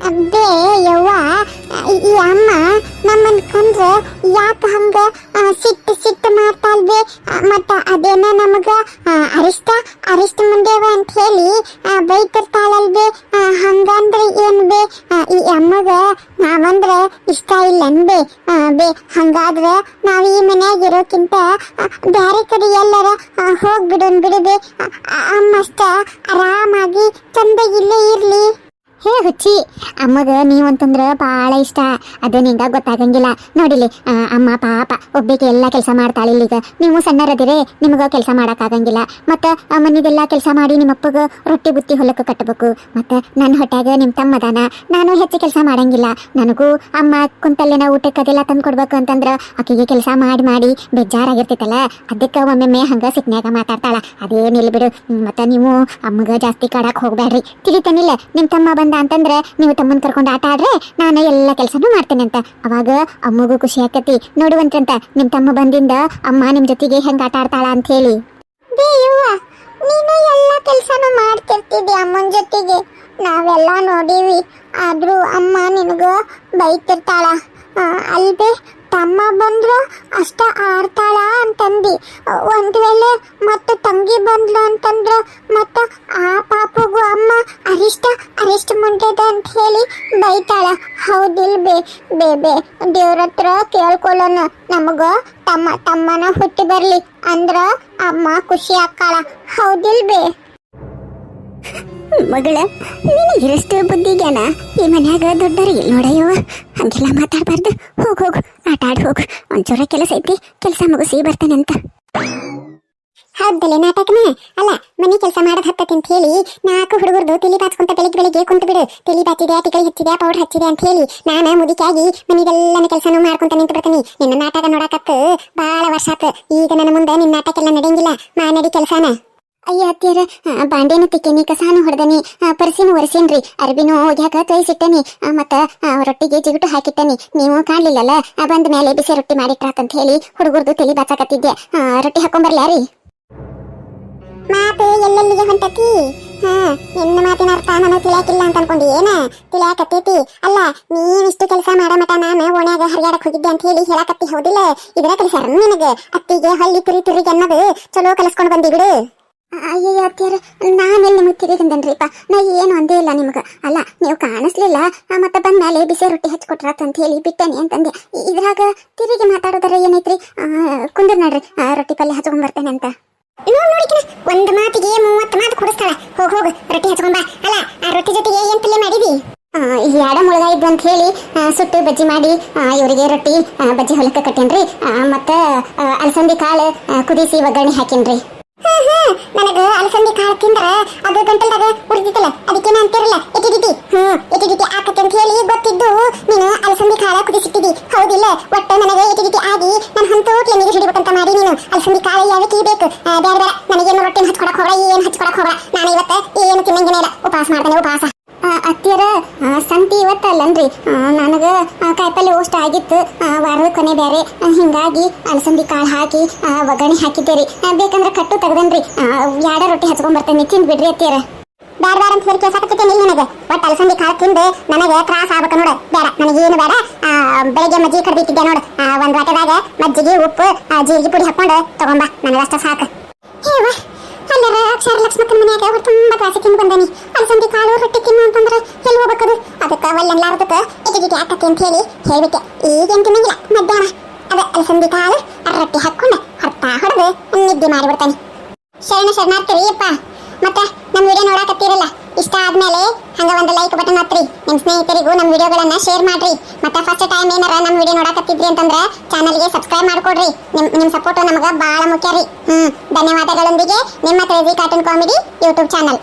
ಅಬ್ಬೇ ಯವ್ವ ಈ- ಅಮ್ಮ ನಮ್ಮನ್ ಕಂಡ್ರೆ ಯಾಕ ಹಂಗ ಸಿಟ್ಟು ಸಿಟ್ಟು ಮಾಡ್ತಾಳ್ಬೆ ಮತ್ತ ಅದೇನ ನಮಗ ಅರಿಷ್ಟ ಅರಿಷ್ಟ ಮುಂದೇವ ಅಂತ ಹೇಳಿ ಆ, ಬೈತಿರ್ತಾಳಲ್ಬೆ ಹಂಗಂದ್ರೆ ಏನ್ ಬೇ? ಈ ಅಮ್ಮಗ ನಾವಂದ್ರೆ ಇಷ್ಟ ಇಲ್ಲ ಆ, ಬೇ ಹಂಗಾದ್ರೆ ನಾವ್ ಈ ಮನ್ಯಾಗ ಇರೋಕ್ಕಿಂತ ಬ್ಯಾರೆ ಕಡೆ ಎಲ್ಲರ ಹೋಗ್ಬಿಡೋನ್ ಆ, ಅಮ್ಮಷ್ಟ ಆರಾಮಾಗಿ ಚಂದ ಇಲ್ಲೇ ಇರ್ಲಿ. ಹೇ ಹುಚ್ಚಿ, ಅಮ್ಮಗ ನೀವಂತಂದ್ರ ಭಾಳ ಇಷ್ಟ. ಅದು ನಿಂಗ ಗೊತ್ತಾಗಂಗಿಲ್ಲ. ನೋಡಿಲಿ ಅಮ್ಮ ಪಾಪ ಒಬ್ಬಿಗೆ ಎಲ್ಲ ಕೆಲಸ ಮಾಡ್ತಾಳೆ ಇಲ್ಲಿಗ. ನೀವು ಸಣ್ಣರದಿರೆ ನಿಮಗ ಕೆಲಸ ಆಗಂಗಿಲ್ಲ ಮತ್ತ ಮನಿದೆಲ್ಲ ಕೆಲಸ ಮಾಡಿ ನಿಮ್ಮಪ್ಪಗ ರೊಟ್ಟಿ ಬುತ್ತಿ ಹೊಲಕ್ಕೆ ಕಟ್ಟಬೇಕು ಮತ್ತ ನನ್ನ ಹೊಟ್ಯಾಗ ನಿಮ್ಮ ತಮ್ಮದಾನ. ನಾನು ಹೆಚ್ಚು ಕೆಲಸ ಮಾಡಂಗಿಲ್ಲ. ನನಗೂ ಅಮ್ಮ ಕುಂತಲ್ಲೇನ ಊಟಕ್ಕೆ ಅದೆಲ್ಲ ತಂದು ಕೊಡ್ಬೇಕು ಅಂತಂದ್ರ ಆಕಿಗೆ ಕೆಲಸ ಮಾಡಿ ಮಾಡಿ ಬೇಜಾರಾಗಿರ್ತೈತಲ್ಲ. ಅದಕ್ಕೆ ಒಮ್ಮೆಮ್ಮೆ ಹಂಗ ಸಿಟ್ನ್ಯಾಗ ಮಾತಾಡ್ತಾಳ. ಅದೇನಿಲ್ಲ ಬಿಡು. ಮತ್ತ ನೀವು ಅಮ್ಮಗ ಜಾಸ್ತಿ ಕಾಡಕ್ ಹೋಗ್ಬೇಡ್ರಿ ತಿಳಿತಾನಿಲ್ಲ, ನಿಮ್ ತಮ್ಮ ಅಂತಂದ್ರೆ ನೀವು ತಮ್ಮನ್ ಕರ್ಕೊಂಡು ಆಟ ಆಡ್ರೆ ನಾನು ಎಲ್ಲ ಕೆಲಸನೂ ಮಾಡ್ತೇನೆ ಅಂತ. ಅವಾಗ ಅಮ್ಮಗೂ ಖುಷಿ ಆಕತಿ ನೋಡುವಂತಂತ ನಿಮ್ ತಮ್ಮ ಬಂದಿಂದ ಅಮ್ಮ ನಿಮ್ ಜೊತೆಗೆ ಹೆಂಗ್ ಆಟ ಆಡ್ತಾಳ ಅಂತ ಹೇಳಿ. ನೀನು ಎಲ್ಲ ಕೆಲಸನೂ ಮಾಡ್ತಿರ್ತಿದ್ದೆ ಅಮ್ಮನ ಜೊತೆಗೆ? ನಾವೆಲ್ಲ ನೋಡೀವಿ ಆದ್ರೂ ಅಮ್ಮ ನಿನಗ ಬೈತಿರ್ತಾಳ. ಆ, ತಮ್ಮ ಬಂದ್ರು ಅಷ್ಟ ಆಡ್ತಾಳ ಅಂತಂದಿ. ಒಂದ್ ವೇಳೆ ಮತ್ತೆ ತಂಗಿ ಬಂದ್ಲು ಅಂತಂದ್ರ ಮತ್ತ ಆ ಪಾಪಗೂ ಅಮ್ಮ ಅರಿಷ್ಟ ಅಂತ ಹೇಳಿ ಬೈತಾಳ. ಹೌದಿಲ್ ಬೇ ಬೇ ಬೇ ದೇವ್ರ ಹತ್ರ ಕೇಳ್ಕೊಳ್ಳೋಣ ನಮಗ. ತಮ್ಮ, ತಮ್ಮನ ಹುಟ್ಟಿ ಬರ್ಲಿ ಅಂದ್ರ ಅಮ್ಮ ಖುಷಿ ಆಕ್ಕಾಳ ಹೌದಿಲ್ ಬೇ ಮಗಳ ಎಷ್ಟು ಬುದ್ಧಿಗ್ಯಾನ ಈ ಮನ್ಯಾಗ ದೊಡ್ಡರಿಗೆ ನೋಡಯ್ಯವ ಹಂಗೆಲ್ಲ ಮಾತಾಡಬಾರ್ದು. ಹೋಗ್, ಹೋಗು, ಆಟ ಆಡ್ ಹೋಗು. ಒಂಚೂರ ಕೆಲಸ ಐತಿ, ಕೆಲಸ ಮುಗಿಸಿ ಬರ್ತೇನಂತ. ಹೌದಲೆ ನಾಟಕನ? ಅಲ್ಲ, ಮನೆ ಕೆಲಸ ಮಾಡೋದ್ ಹತ್ತತಿ ಅಂತ ಹೇಳಿ, ನಾಲ್ಕು ಹುಡುಗರ್ದು ತಿಳಿ ಬಾಚ್ಕೊಂತ ಬೆಳಿಗ್ಗೆ ಬೆಳಿಗ್ಗೆ ಕುಂತು ಬಿಡು. ತಿಳಿ ಬಾಚಿದೆ ಟಿಕಳಿ ಹಚ್ಚಿದೆ, ಪೌಡರ್ ಹಚ್ಚಿದೆ ಅಂತ ಹೇಳಿ ನಾನು ಮುದುಕಾಗಿ ಮನೆಗೆಲ್ಲನ ಕೆಲಸನೂ ಮಾಡ್ಕೊಂತ ನಿಂತು ಬಿಡ್ತೀನಿ. ನಿನ್ನ ನಾಟಕ ನೋಡಕತ್ತು ಬಹಳ ವರ್ಷ ಆತು. ಈಗ ನನ್ನ ಮುಂದೆ ನಿನ್ನ ನಾಟಕ ಎಲ್ಲ ನಡೆಯಂಗಿಲ್ಲ ಮಾನಡಿ ಕೆಲಸನ. ಅಯ್ಯ ಅತ್ತಿಯರ ಬಾಂಡೆನು ತಿಕ್ಕೇನಿ ಕಸಾನು ಹೊಡೆದನಿ. ಪರ್ಸಿನೂ ಒರೆಸೇನ್ರಿ. ಅರ್ಬಿನೂ ಒಗ್ಯಾಕ ತೊಯ್ಸಿಟ್ಟೇನಿ. ಮತ್ತ ರೊಟ್ಟಿಗೆ ಜಿಗುಟು ಹಾಕಿಟ್ಟನಿ. ನೀವು ಕಾಣ್ಲಿಲ್ಲಲ್ಲ ಬಂದ ಮೇಲೆ ಬಿಸಿ ರೊಟ್ಟಿ ಮಾಡಿಟ್ರಾತಂತ ಹೇಳಿ ಹುಡುಗರ್ದು ತಲಿ ಬಾಚಾಕತ್ತಿದ್ದೆ. ರೊಟ್ಟಿ ಹಾಕೊಂಬರ್ಲ್ಯಾರಿ? ಎಲ್ಲೆಲ್ಲಿಗೆ ಹೊಂಟತಿ ಹಾ ನಿನ್ನ ಮಾತಿನ ಅರ್ಥ ನಾನು ತಿಳಿಯಾಕಿಲ್ಲ ಅಂತ ಅನ್ಕೊಂಡು. ಏನ? ತಿಳಿಯಾಕತ್ತೈತಿ? ಅಲ್ಲ ನೀನ್ ಇಷ್ಟು ಕೆಲಸ ಮಾಡೋ ಮಟ ನಾನು ಓಣ್ಯಾಗ ಹರಿಯಾಡಕ್ ಹೋಗಿದ್ದೆ ಅಂತ ಹೇಳಿ ಹೇಳಕತ್ತಿ ಹೌದಿಲ್ಲ? ಇದ್ರ ಕೆಲಸ ನಿನಗೆ. ಅತ್ತಿಗೆ ಹಳ್ಳಿ ತುರಿ ತುರಿಗೆ ಅನ್ನೋದು ಚಲೋ ಕಲಿಸ್ಕೊಂಡು ಬಂದಿ ಬಿಡು. ಅಯ್ಯಯ್ಯ ಅತ್ಯಾರ ನಾನೆಲ್ಲಿ ನಿಮಗೆ ತಿರುಗಂದನ್ರಿಪ್ಪ ನಾ ಏನು ಅಂದೇ ಇಲ್ಲ ನಿಮ್ಗೆ. ಅಲ್ಲ, ನೀವು ಕಾಣಿಸ್ಲಿಲ್ಲ? ಮತ್ತೆ ಬಂದ ಮೇಲೆ ಬಿಸಿ ರೊಟ್ಟಿ ಹಚ್ಕೊಟ್ರಾತ್ ಅಂತ ಹೇಳಿ ಬಿಟ್ಟೇನಿ ಅಂತಂದೆ. ಇದ್ರಾಗ ತಿರುಗಿ ಮಾತಾಡೋದರ ಏನೈತ್ರಿ? ಕುಂದ್ರ ನೋಡ್ರಿ. ರೊಟ್ಟಿ ಪಲ್ಯ ಹಚ್ಕೊಂಡ್ ಬರ್ತೇನೆ ಅಂತ. ನೋಡ್ ನೋಡಿಕಿನ, ಒಂದ್ ಮಾತಿಗೆ ಮೂವತ್ತು ಮಾತು ಕೊಡಿಸ್ತಾಳ. ಹೋಗ್ ಹೋಗ್, ರೊಟ್ಟಿ ಹಚ್ಕೊಂಡ್ ಬಾ. ಅಲ್ಲ, ಆ ರೊಟ್ಟಿ ಜೊತೆಗೆ ಏನ್ ಪಲ್ಯ ಮಾಡಿದಿ? ಈ ಎಡ ಮುಳುಗ ಇದ್ದು ಅಂತ ಹೇಳಿ ಸುಟ್ಟು ಬಜ್ಜಿ ಮಾಡಿ ಇವರಿಗೆ ರೊಟ್ಟಿ ಬಜ್ಜಿ ಹೊಲಕ್ಕೆ ಕಟ್ಟೇನ್ರಿ. ಮತ್ತ ಅಲ್ಸಂದಿ ಕಾಳು ಕುದಿಸಿ ಒಗ್ಗರಣೆ ಹಾಕೇನ್ರಿ. ನನಗ ಅಲಸಂದಿ ಕಾಳು ತಿಂದ್ರ ಅದು ಗಂಟಲ್ದಾಗ ಅದಕ್ಕೆ ನಾನು ಅಂತಿರಲ್ಲ ಎಟಿಡಿಟಿ ಹ್ಮ್ ಎಟಿಡಿಟಿ ಆಕತ್ತೆ ಅಂತ ಹೇಳಿ ಗೊತ್ತಿದ್ದು. ಅಲಸಂದಿ ಕಾಳ ಕುದಿಸಿಟ್ಟಿದಿ ಹೌದಿಲ್ಲ, ಒಟ್ಟ ನನಗೆ ಎಟಿಡಿಟಿ ಆಗಿ ನಾನು ಹಂತೋಟ್ಲೆ ನೀರು ಹಿಡಿಬೇಕಂತ ಮಾಡಿ ನೀನು. ಅಲಸಂದಿ ಕಾಳು ಯಾವಕ್ಕೆ ಬೇಕು. ಬೇರೆ ಬೇರೆ ನನಗೆ ಏನು ರೊಟ್ಟಿ ಹಚ್ಕೊಡಕ್ ಹೋಗ್ಬೇಡ, ಏನು ಹಚ್ಕೊಡಕ್ ಹೋಗ್ಬೇಡ. ನಾನು ಇವತ್ತು ಏನು ತಿನ್ನಂಗಿನ ಇಲ್ಲ. ಉಪವಾಸ ಮಾಡ್ತಾನೆ, ಉಪವಾಸ. ಅತ್ತಿಯರ ಸಂತಿ ಇವತ್ತಲ್ಲನ್ರಿ ನನಗ ಕಾಯಿಪಲ್ಲೆ ಓಸ್ಟ್ ಆಗಿತ್ತು. ವಾರದ ಕೊನೆ ಬೇರೆ ಹಿಂಗಾಗಿ ಅಲಸಂದಿ ಕಾಳು ಹಾಕಿ ಒಗ್ಗರಣೆ ಹಾಕಿದ್ದೆ ರೀ ಬೇಕಂದ್ರೆ ಕಟ್ಟು ತೆಗ್ದನ್ರಿ. ಯಾಡ ರೊಟ್ಟಿ ಹಚ್ಕೊಂಡ್ ಬರ್ತೇನೆ ತಿಂದ್ ಬಿಡ್ರಿ ಅತ್ತಿಯರ. ಬೇಡ ಬೇಡ ಅಂತ ಹೇಳಿ ಕೇಸಾಕತ್ತೇನೆ ಇಲ್ಲ ನನಗೆ. ಒಟ್ಟು ಅಲಸಂದಿ ಕಾಳು ತಿಂದು ನನಗೆ ತ್ರಾಸ ಆಗ್ಬೇಕು ನೋಡು. ಬೇಡ ನನಗೇನು ಬೇಡ. ಬೆಳಿಗ್ಗೆ ಮಜ್ಜಿಗೆ ಕಡ್ದಿಟ್ಟಿದ್ದೆ ನೋಡು. ಒಂದು ವಾಟೆದಾಗ ಮಜ್ಜಿಗೆ ಉಪ್ಪು ಜೀರಿಗೆ ಪುಡಿ ಹಾಕೊಂಡು ತಗೊಂಬ. ನನಗಷ್ಟ ಸಾಕು. ಹೇವ ಅಲ್ಲರ ಅಕ್ಷರ ಲಕ್ಷ್ಮಕ್ಕನ ಮನ್ಯಾಗ ಅವ್ರು ತುಂಬಾ ತ್ರಾಸ ತಿಂದು ಬಂದನಿ. ಅಲಸಂದಿ ಕಾಳು ರೊಟ್ಟಿ ತಿನ್ನು ಅಂತಂದ್ರೆ ಎಲ್ಲಿ ಹೋಗ್ಬೇಕದು? ಅದಕ್ಕೆ ಒಲ್ಲೆಲ್ಲಾರ್ದಕ್ಕೆ ಎಟಿಗಿಟಿ ಹಾಕತ್ತೆ ಅಂತ ಹೇಳಿ ಹೇಳ್ಬಿಟ್ಟೆ. ಈಗೇನು ತಿನ್ನಂಗಿಲ್ಲ ಮಧ್ಯಾಹ್ನ. ಅದ ಅಲಸಂದಿ ಕಾಳು ರೊಟ್ಟಿ ಹಾಕ್ಕೊಂಡು ಹರ್ತಾ ಹೊಡೆದು ನಿದ್ದೆ ಮಾಡಿಬಿಡ್ತಾನೆ ಶರಣ ಶರಣಾರ್ಥಿ ಅಪ್ಪ. ಮತ್ತೆ ನಮ್ಮ ವಿಡಿಯೋ ನೋಡಕತ್ತೀರಲ್ಲ? ಇಷ್ಟ ಆದ್ಮೇಲೆ ಹಂಗ ಒಂದು ಲೈಕ್ ಬಟನ್ ಹತ್ರಿ ನಿಮ್ಮ ಸ್ನೇಹಿತರಿಗೂ ನಮ್ಮ ವಿಡಿಯೋಗಳನ್ನ ಶೇರ್ ಮಾಡ್ರಿ. ಮತ್ತೆ ಫಸ್ಟ್ ಟೈಮ್ ಏನಾರ ನಮ್ಮ ವಿಡಿಯೋ ನೋಡಕತ್ತಿದ್ರಿ ಅಂತಂದ್ರೆ ಚಾನಲ್ಗೆ ಸಬ್ಸ್ಕ್ರೈಬ್ ಮಾಡ್ಕೊಡ್ರಿ. ನಿಮ್ ನಿಮ್ಮ ಸಪೋರ್ಟ್ ನಮಗೆ ಬಹಳ ಮುಖ್ಯ ರೀ. ಹ್ಮ್, ಧನ್ಯವಾದಗಳೊಂದಿಗೆ ನಿಮ್ಮ crazy cartoon comedy YouTube channel